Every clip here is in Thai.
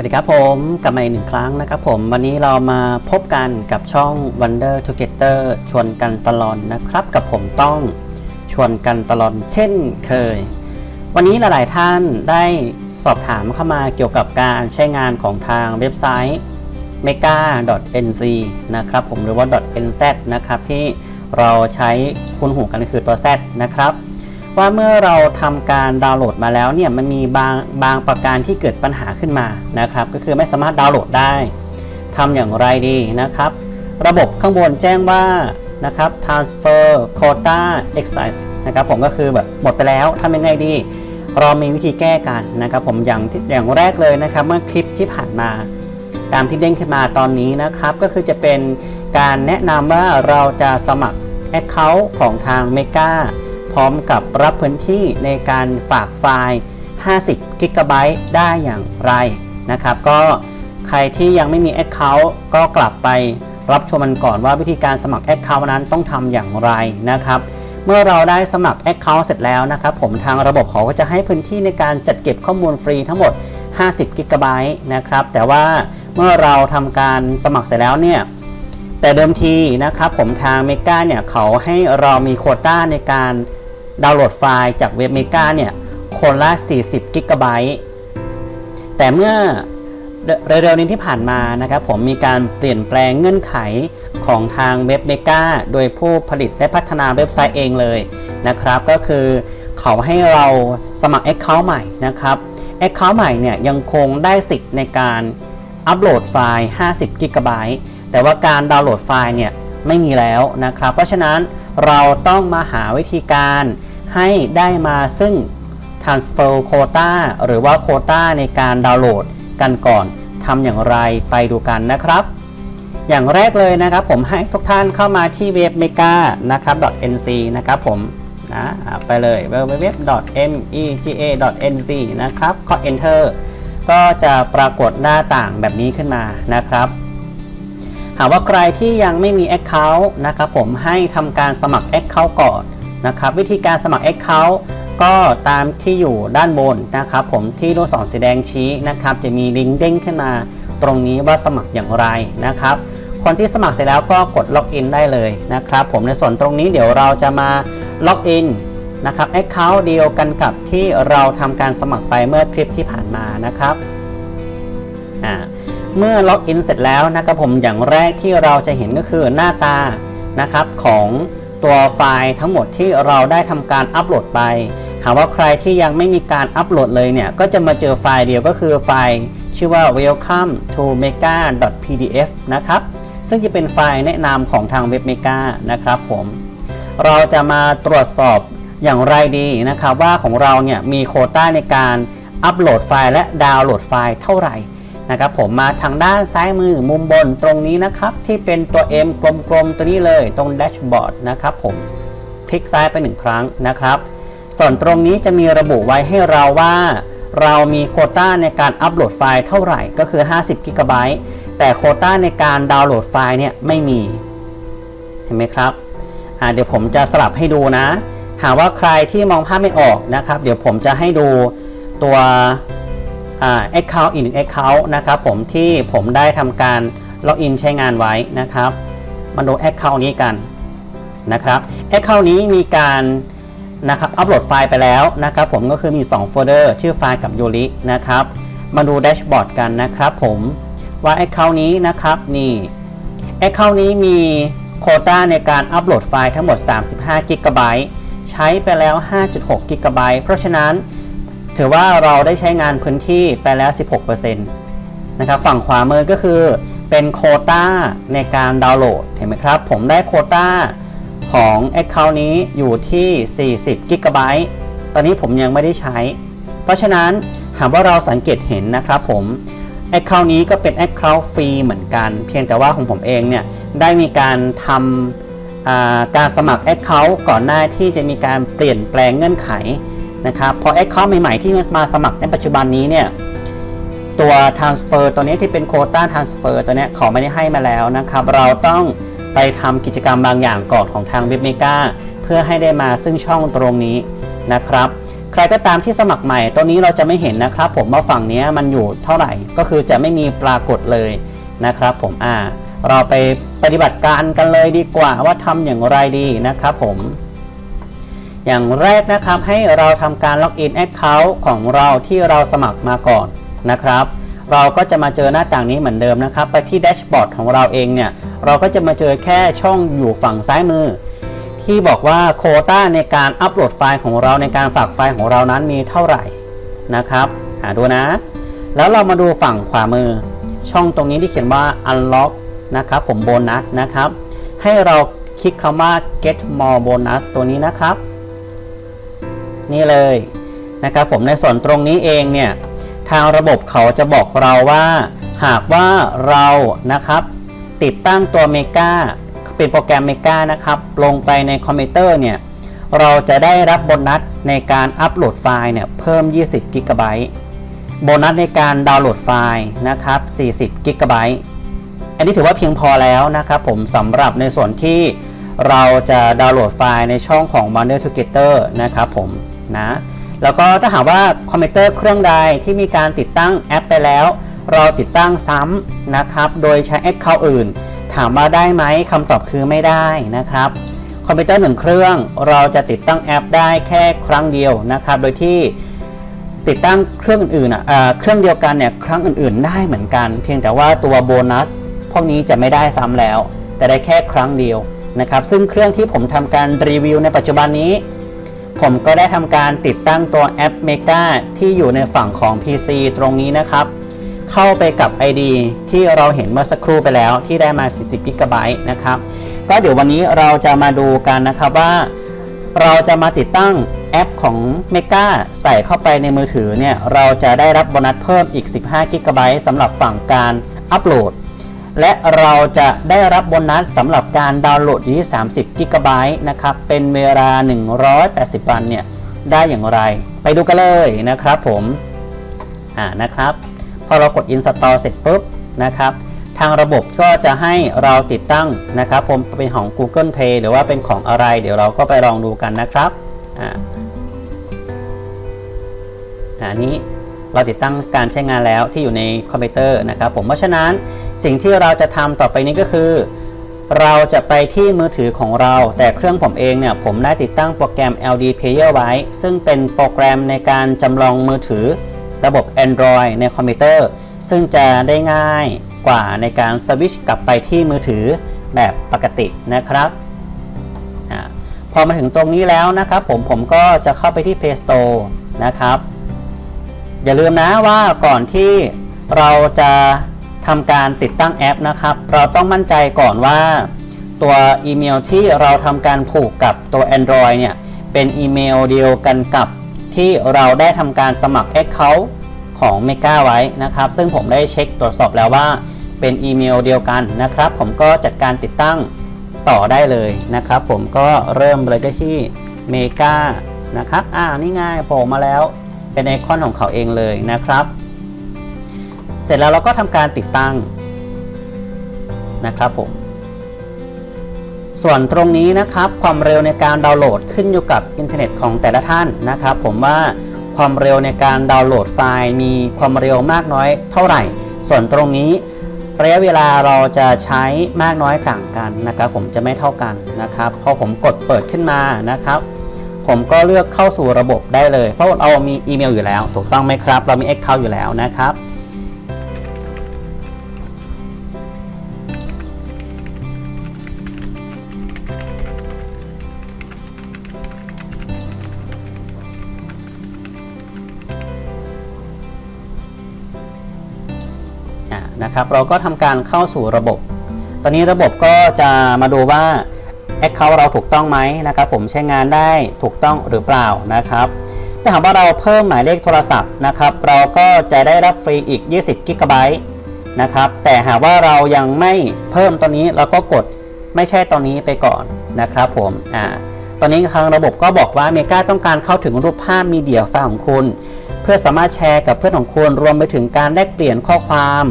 วัสดีครับผมกลับมาอีกหนึ่งครั้งนะครับผมวันนี้เรามาพบกันกับช่อง Wonder Together ชวนกันตลอดนะครับ กับผมต้องชวนกันตลอดเช่นเคย วันนี้หลาย ๆ ท่านได้สอบถามเข้ามาเกี่ยวกับการใช้งานของทางเว็บไซต์ mega.nc นะครับผมหรือว่า .nz นะครับที่เราใช้คุ้นหูกันคือตัว z นะครับ ว่าเมื่อเราทำการดาวน์โหลดมาแล้วเนี่ยมันมีบางบางประการที่เกิดปัญหาขึ้นมานะครับ ก็คือไม่สามารถดาวน์โหลดได้ทำอย่างไรดีนะครับ ระบบข้างบนแจ้งว่านะครับ transfer quota excise นะครับผมก็คือแบบหมดไปแล้วทำยังไงดี เรามีวิธีแก้กันนะครับ ผมอย่างอย่างแรกเลยนะครับ เมื่อคลิปที่ผ่านมา ตามที่เด้งขึ้นมาตอนนี้นะครับ ก็คือจะเป็นการแนะนำว่าเราจะสมัคร Account ของทาง Mega ร้อมกับรับพื้นที่ในการฝากไฟล์ 50 g b ได้อย่างไรนะครับ ก็ใครที่ยังไม่มี Account ก็กลับไปรับชมมันก่อนว่าวิธีการสมัคร Account นั้นต้องทำอย่างไรนะครับเมื่อเราได้สมัคร Account เสร็จแล้วนะครับ ผมทางระบบเขาก็จะให้พื้นที่ในการจัดเก็บข้อมูลฟรีทั้งหมด 50 g b นะครับ แต่ว่าเมื่อเราทำการสมัครเสร็จแล้วเนี่ยแต่เดิมทีนะครับผมทางเมกาเนี่ยเขาให้เรามีโควต้าในการ ดาวน์โหลดไฟล์จากเว็บเมกาเนี่ยคนละ 40 กิกะไบต์แต่เมื่อเร็วๆนี้ที่ผ่านมานะครับผมมีการเปลี่ยนแปลงเงื่อนไขของทางเว็บเมกาโดยผู้ผลิตและพัฒนาเว็บไซต์เองเลยนะครับ ก็คือเขาให้เราสมัคร Account ใหม่นะครับ Account ใหม่เนี่ยยังคงได้สิทธิ์ในการอัปโหลดไฟล์ 50 กิกะไบต์แต่ว่าการดาวน์โหลดไฟล์เนี่ยไม่มีแล้วนะครับ เพราะฉะนั้นเราต้องมาหาวิธีการ ให้ได้มาซึ่ง transfer quota หรือว่าโควต้าในการดาวน์โหลดกันก่อนทำอย่างไรไปดูกันนะครับ อย่างแรกเลยนะครับผมให้ทุกท่านเข้ามาที่เว็บ mega นะครับ .nc นะครับผมนะไปเลย www.mega.nc นะครับก็ enter ก็จะปรากฏหน้าต่างแบบนี้ขึ้นมานะครับ หากว่าใครที่ยังไม่มี Account นะครับผมให้ทำการสมัคร Account ก่อน นะครับวิธีการสมัคร Account ก็ตามที่อยู่ด้านบนนะครับ ผมที่ลูกศรสีแดงชี้นะครับ จะมีลิงก์เด้งขึ้นมาตรงนี้ว่าสมัครอย่างไรนะครับ คนที่สมัครเสร็จแล้วก็กดล็อกอินได้เลยนะครับ ผมในส่วนตรงนี้เดี๋ยวเราจะมาล็อกอินนะครับ Account เดียวกันกับที่เราทำการสมัครไปเมื่อคลิปที่ผ่านมานะครับอ่าเมื่อล็อกอินเสร็จแล้วนะครับผมอย่างแรกที่เราจะเห็นก็คือหน้าตานะครับของ ตัวไฟล์ทั้งหมดที่เราได้ทำการอัปโหลดไป หากว่าใครที่ยังไม่มีการอัปโหลดเลยเนี่ย ก็จะมาเจอไฟล์เดียวก็คือไฟล์ชื่อว่า welcome to mega pdf นะครับ ซึ่งจะเป็นไฟล์แนะนำของทางเว็บ mega นะครับผม เราจะมาตรวจสอบอย่างไรดีนะครับว่าของเราเนี่ยมีโคต้าในการอัปโหลดไฟล์และดาวน์โหลดไฟล์เท่าไหร่ นะครับผมมาทางด้านซ้ายมือมุมบนตรงนี้นะครับ ที่เป็นตัว M กลมๆตัวนี้เลยตรงแดชบอร์ดนะครับผมคลิกซ้ายไปหนึ่งครั้งนะครับ ส่วนตรงนี้จะมีระบุไว้ให้เราว่า เรามีโคต้าในการอัปโหลดไฟล์เท่าไหร่ก็คือ 50กิกะไบต์แต่โคต้าในการดาวน์โหลดไฟล์เนี่ยไม่มี เห็นไหมครับเดี๋ยวผมจะสลับให้ดูนะ หากว่าใครที่มองภาพไม่ออกนะครับ เดี๋ยวผมจะให้ดูตัว account อีกหนึ่ง account นะครับผมที่ผมได้ทำการล็อกอินใช้งานไว้นะครับมาดู account นี้กันนะครับ account นี้มีการนะครับอัปโหลดไฟล์ไปแล้วนะครับผมก็คือมี 2 โฟลเดอร์ ชื่อไฟล์กับยูรินะครับ มาดูแดชบอร์ดกันนะครับผมว่า account นี้นะครับนี่ account นี้มีโคต้าในการอัปโหลดไฟล์ทั้งหมด 35 g b ใช้ไปแล้ว 5.6 g b เพราะฉะนั้น ถือว่าเราได้ใช้งานพื้นที่ไปแล้ว 16%นะครับฝั่งขวามือก็คือเป็นโคต้าในการดาวน์โหลดเห็นไหมครับ ผมได้โคต้าของ Account นี้อยู่ที่ 40 g b ตอนนี้ผมยังไม่ได้ใช้ เพราะฉะนั้นหากว่าเราสังเกตเห็นนะครับผม Account นี้ก็เป็น Account ฟรีเหมือนกัน เพียงแต่ว่าของผมเองเนี่ยได้มีการทำการสมัคร Account ก่อนหน้าที่จะมีการเปลี่ยนแปลงเงื่อนไข นะครับพอ Account ใหม่ๆที่มาสมัครในปัจจุบันนี้เนี่ยตัว transfer ตัวนี้ที่เป็น quota transfer ตัวนี้เขาไม่ได้ให้มาแล้วนะครับ เราต้องไปทำกิจกรรมบางอย่างก่อนของทางเว็บเมกาเพื่อให้ได้มาซึ่งช่องตรงนี้นะครับ ใครก็ตามที่สมัครใหม่ตัวนี้เราจะไม่เห็นนะครับ ผมว่าฝั่งนี้มันอยู่เท่าไหร่ก็คือจะไม่มีปรากฏเลยนะครับ ผมอ่า เราไปปฏิบัติการกันเลยดีกว่าว่าทำอย่างไรดีนะครับผม อย่างแรกนะครับให้เราทำการล็อกอิน Account ของเราที่เราสมัครมาก่อนนะครับ เราก็จะมาเจอหน้าต่างนี้เหมือนเดิมนะครับ ไปที่แดชบอร์ดของเราเองเนี่ยเราก็จะมาเจอแค่ช่องอยู่ฝั่งซ้ายมือ ที่บอกว่าโคต้าในการอัปโหลดไฟล์ของเราในการฝากไฟล์ของเรานั้นมีเท่าไหร่นะครับหาดูนะ แล้วเรามาดูฝั่งขวามือ ช่องตรงนี้ที่เขียนว่า unlock นะครับผมโบนัสนะครับ ให้เราคลิกคำว่า get more bonus ตัวนี้นะครับ นี่เลยนะครับผมในส่วนตรงนี้เองเนี่ยทางระบบเขาจะบอกเราว่า หากว่าเรานะครับ ติดตั้งตัว Mega เป็นโปรแกรม Mega นะครับ ลงไปในคอมพิวเตอร์เนี่ยเราจะได้รับโบนัสในการอัปโหลดไฟล์เนี่ยเพิ่ม 20 g b โบนัสในการดาวน์โหลดไฟล์นะครับ 40 g b อันนี้ถือว่าเพียงพอแล้วนะครับผมสำหรับในส่วนที่เราจะดาวน์โหลดไฟล์ในช่องของ Bundle t o g e t e r นะครับผม นะ แล้วก็ถ้าหากว่าคอมพิวเตอร์เครื่องใดที่มีการติดตั้งแอปไปแล้ว เราติดตั้งซ้ำนะครับ โดยใช้ Account อื่น ถามว่าได้ไหมคำตอบคือไม่ได้นะครับคอมพิวเตอร์หนึ่งเครื่อง เราจะติดตั้งแอปได้แค่ครั้งเดียวนะครับ โดยที่ติดตั้งเครื่องอื่นๆเครื่องเดียวกันเนี่ยครั้งอื่นๆ ได้เหมือนกัน เพียงแต่ว่าตัวโบนัสพวกนี้จะไม่ได้ซ้ำแล้ว แต่ได้แค่ครั้งเดียวนะครับ ซึ่งเครื่องที่ผมทำการรีวิวในปัจจุบันนี้ ผมก็ได้ทำการติดตั้งตัวแอป Mega ที่อยู่ในฝั่งของ PC ตรงนี้นะครับ เข้าไปกับ ID ที่เราเห็นเมื่อสักครู่ไปแล้วที่ได้มา 40 g b นะครับ ก็เดี๋ยววันนี้เราจะมาดูกันนะครับว่า เราจะมาติดตั้งแอปของ Mega ใส่เข้าไปในมือถือเนี่ย เราจะได้รับโบนัสเพิ่มอีก 15 g b สำหรับฝั่งการอัปโหลด และเราจะได้รับโบนัสสำหรับการดาวน์โหลดอยู่ที่ 30 g b นะครับ เป็นเวลา 180 วันเนี่ย ได้อย่างไร ไปดูกันเลยนะครับผม อ่า นะครับ พอเรากด install เสร็จปุ๊บนะครับ ทางระบบก็จะให้เราติดตั้งนะครับ ผมเป็นของ Google Play หรือว่าเป็นของอะไร เดี๋ยวเราก็ไปลองดูกันนะครับ อ่า อันนี้ เราติดตั้งการใช้งานแล้วที่อยู่ในคอมพิวเตอร์นะครับผมเพราะฉะนั้นสิ่งที่เราจะทำต่อไปนี้ก็คือ เราจะไปที่มือถือของเรา แต่เครื่องผมเองเนี่ยผมได้ติดตั้งโปรแกรม LD Player ไว้ ซึ่งเป็นโปรแกรมในการจำลองมือถือระบบ Android ในคอมพิวเตอร์ ซึ่งจะได้ง่ายกว่าในการสวิชกลับไปที่มือถือแบบปกตินะครับพอมาถึงตรงนี้แล้วนะครับผมผมก็จะเข้าไปที่ Play Store นะครับ อย่าลืมนะว่าก่อนที่เราจะทำการติดตั้งแอปนะครับ เราต้องมั่นใจก่อนว่าตัวอีเมลที่เราทำการผูกกับตัว Android เนี่ย เป็นอีเมลเดียวกันกับที่เราได้ทำการสมัคร Account ของ Mega ไว้นะครับ ซึ่งผมได้เช็คตรวจสอบแล้วว่าเป็นอีเมลเดียวกันนะครับ ผมก็จัดการติดตั้งต่อได้เลยนะครับ ผมก็เริ่มเลยก็ที่ Mega นะครับ อ่านี่ง่ายโผล่มาแล้ว เป็นไอคอนของเขาเองเลยนะครับ เสร็จแล้วเราก็ทำการติดตั้งนะครับผมส่วนตรงนี้นะครับความเร็วในการดาวน์โหลดขึ้นอยู่กับอินเทอร์เน็ตของแต่ละท่านนะครับ ผมว่าความเร็วในการดาวน์โหลดไฟล์มีความเร็วมากน้อยเท่าไหร่ ส่วนตรงนี้ระยะเวลาเราจะใช้มากน้อยต่างกันนะครับ ผมจะไม่เท่ากันนะครับพอผมกดเปิดขึ้นมานะครับ ผมก็เลือกเข้าสู่ระบบได้เลย เพราะเรามีอีเมลอยู่แล้ว ถูกต้องไหมครับ เรามี Account อยู่แล้วนะครับอ่านะครับ เราก็ทำการเข้าสู่ระบบ ตอนนี้ระบบก็จะมาดูว่า Account เราถูกต้องไหมนะครับผมใช้งานได้ถูกต้องหรือเปล่านะครับถ้าหากว่าเราเพิ่มหมายเลขโทรศัพท์นะครับเราก็จะได้รับฟรีอีก 20กิกะไบต์นะครับแต่หากว่าเรายังไม่เพิ่มตอนนี้เราก็กดไม่ใช่ตอนนี้ไปก่อนนะครับผมอ่าตอนนี้ทางระบบก็บอกว่าเมกาต้องการเข้าถึงรูปภาพมีเดียไฟล์ของคุณ เพื่อสามารถแชร์กับเพื่อนของคุณรวมไปถึงการแลกเปลี่ยนข้อความ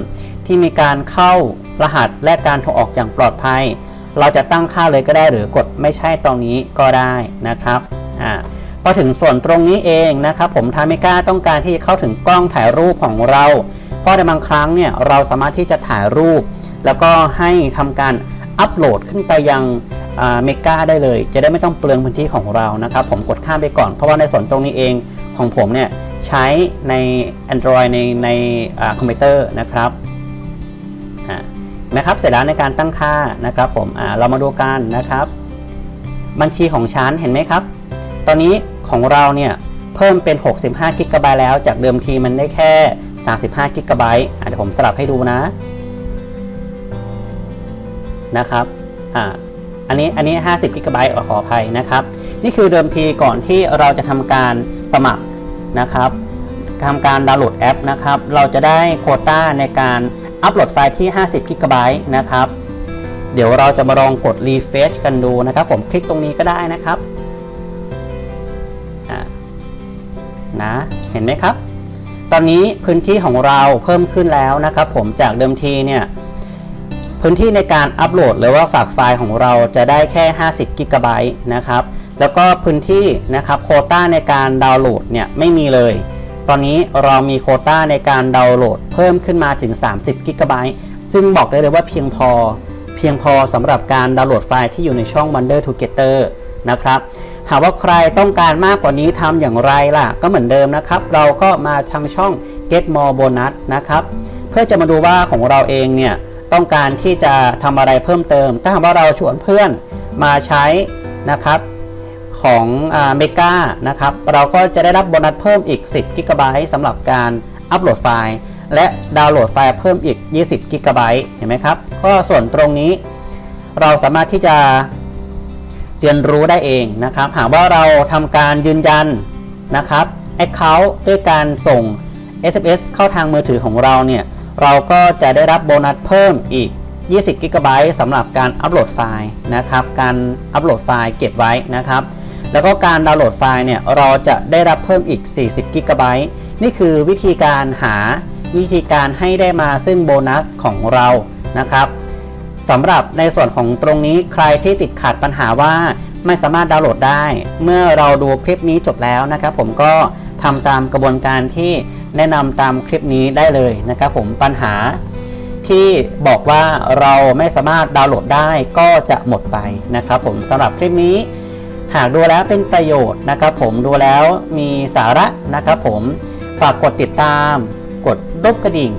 ที่มีการเข้ารหัสและการโทรออกอย่างปลอดภัย เราจะตั้งค่าเลยก็ได้หรือกดไม่ใช่ตรงนี้ก็ได้นะครับอ่าพอถึงส่วนตรงนี้เองนะครับผมทางเมกาต้องการที่จะเข้าถึงกล้องถ่ายรูปของเรา เพราะในบางครั้งเนี่ยเราสามารถที่จะถ่ายรูป แล้วก็ให้ทำการอัปโหลดขึ้นไปยังเมกาได้เลย จะได้ไม่ต้องเปลืองพื้นที่ของเรานะครับ ผมกดข้ามไปก่อน เพราะว่าในส่วนตรงนี้เองของผมเนี่ยใช้ใน Android ในในอคอมพิวเตอร์นะครับ นะครับเสร็จแล้วในการตั้งค่านะครับผมอ่าเรามาดูกันนะครับ บัญชีของฉันเห็นไหมครับ ตอนนี้ของเราเนี่ยเพิ่มเป็น 65กิกะไบต์แล้ว จากเดิมทีมันได้แค่ 35กิกะไบต์เดี๋ยวผมสลับให้ดูนะนะครับอ่าอันนี้อันนี้ 50กิกะไบต์ขออภัยนะครับ นี่คือเดิมทีก่อนที่เราจะทำการสมัครนะครับทำการดาวน์โหลดแอปนะครับ เราจะได้โคต้าในการ อัปโหลดไฟล์ที่ 50กิกะไบต์นะครับ เดี๋ยวเราจะมาลองกด refresh กันดูนะครับ ผมคลิกตรงนี้ก็ได้นะครับนะเห็นไหมครับ ตอนนี้พื้นที่ของเราเพิ่มขึ้นแล้วนะครับ ผมจากเดิมทีเนี่ยพื้นที่ในการอัปโหลดหรือว่าฝากไฟล์ของเราจะได้แค่ 50กิกะไบต์นะครับ แล้วก็พื้นที่นะครับโคต้าในการดาวน์โหลดเนี่ยไม่มีเลย ตอนนี้เรามีโคต้าในการดาวน์โหลดเพิ่มขึ้นมาถึง 30กิกะไบต์ซึ่งบอกได้เลยว่าเพียงพอ เพียงพอสำหรับการดาวน์โหลดไฟล์ที่อยู่ในช่อง Wonder Together นะครับหากว่าใครต้องการมากกว่านี้ทำอย่างไรล่ะ ก็เหมือนเดิมนะครับ เราก็มาทางช่อง Get More Bonus นะครับ เพื่อจะมาดูว่าของเราเองเนี่ย ต้องการที่จะทำอะไรเพิ่มเติม ถ้าหากว่าเราชวนเพื่อนมาใช้นะครับ ของเมกานะครับ เราก็จะได้รับโบนัสเพิ่มอีก 10กิกะไบต์สำหรับการอัปโหลดไฟล์ และดาวน์โหลดไฟล์เพิ่มอีก 20กิกะไบต์เห็นไหมครับ ก็ส่วนตรงนี้ เราสามารถที่จะเรียนรู้ได้เองนะครับ หากว่าเราทำการยืนยันนะครับ Account ด้วยการส่ง SMS เข้าทางมือถือของเราเนี่ย เราก็จะได้รับโบนัสเพิ่มอีก 20กิกะไบต์สำหรับการอัปโหลดไฟล์นะครับ การอัปโหลดไฟล์เก็บไว้นะครับ แล้วก็การดาวน์โหลดไฟล์เนี่ยเราจะได้รับเพิ่มอีก 40กิกะไบต์นี่คือวิธีการหาวิธีการให้ได้มาซึ่งโบนัสของเรานะครับสำหรับในส่วนของตรงนี้ใครที่ติดขัดปัญหาว่าไม่สามารถดาวน์โหลดได้ เมื่อเราดูคลิปนี้จบแล้วนะครับ ผมก็ทำตามกระบวนการที่แนะนำตามคลิปนี้ได้เลยนะครับ ผมปัญหาที่บอกว่าเราไม่สามารถดาวน์โหลดได้ก็จะหมดไปนะครับ ผมสำหรับคลิปนี้ หากดูแล้วเป็นประโยชน์นะครับผมดูแล้วมีสาระนะครับผมฝากกดติดตาม กดรูปกระดิ่ง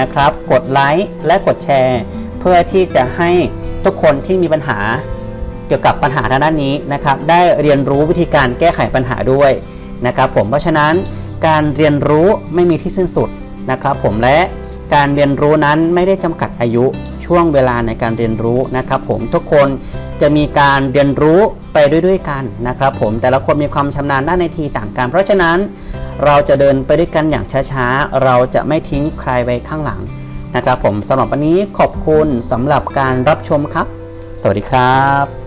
นะครับ กดไลค์และกดแชร์ เพื่อที่จะให้ทุกคนที่มีปัญหาเกี่ยวกับปัญหาทางด้านนี้นะครับ ได้เรียนรู้วิธีการแก้ไขปัญหาด้วยนะครับผมเพราะฉะนั้นการเรียนรู้ไม่มีที่สิ้นสุดนะครับผมและ การเรียนรู้นั้นไม่ได้จำกัดอายุช่วงเวลาในการเรียนรู้นะครับ ผมทุกคนจะมีการเรียนรู้ไปด้วยๆกันนะครับ ผมแต่ละคนมีความชำนาญด้านในทีต่างกัน เพราะฉะนั้นเราจะเดินไปด้วยกันอย่างช้าๆ เราจะไม่ทิ้งใครไว้ข้างหลังนะครับ ผมสำหรับวันนี้ขอบคุณสำหรับการรับชมครับ สวัสดีครับ